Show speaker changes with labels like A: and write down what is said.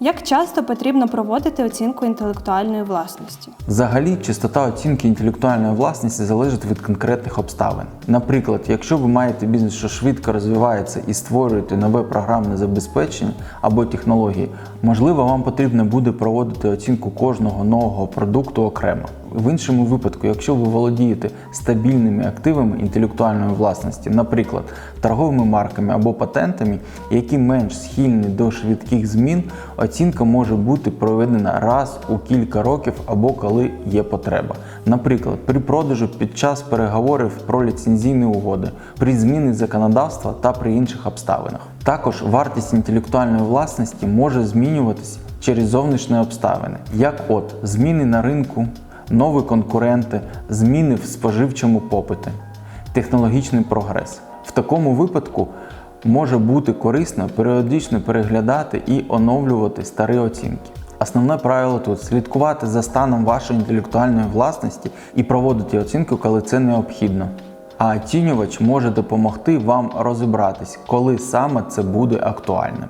A: Як часто потрібно проводити оцінку інтелектуальної власності?
B: Взагалі, частота оцінки інтелектуальної власності залежить від конкретних обставин. Наприклад, якщо ви маєте бізнес, що швидко розвивається і створюєте нове програмне забезпечення або технології, можливо, вам потрібно буде проводити оцінку кожного нового продукту окремо. В іншому випадку, якщо ви володієте стабільними активами інтелектуальної власності, наприклад, торговими марками або патентами, які менш схильні до швидких змін, оцінка може бути проведена раз у кілька років або коли є потреба. Наприклад, при продажу під час переговорів про ліцензійні угоди, при зміні законодавства та при інших обставинах. Також вартість інтелектуальної власності може змінюватись через зовнішні обставини, як от зміни на ринку, нові конкуренти, зміни в споживчому попиті, технологічний прогрес. В такому випадку може бути корисно періодично переглядати і оновлювати старі оцінки. Основне правило тут слідкувати за станом вашої інтелектуальної власності і проводити оцінку, коли це необхідно. А оцінювач може допомогти вам розібратись, коли саме це буде актуальним.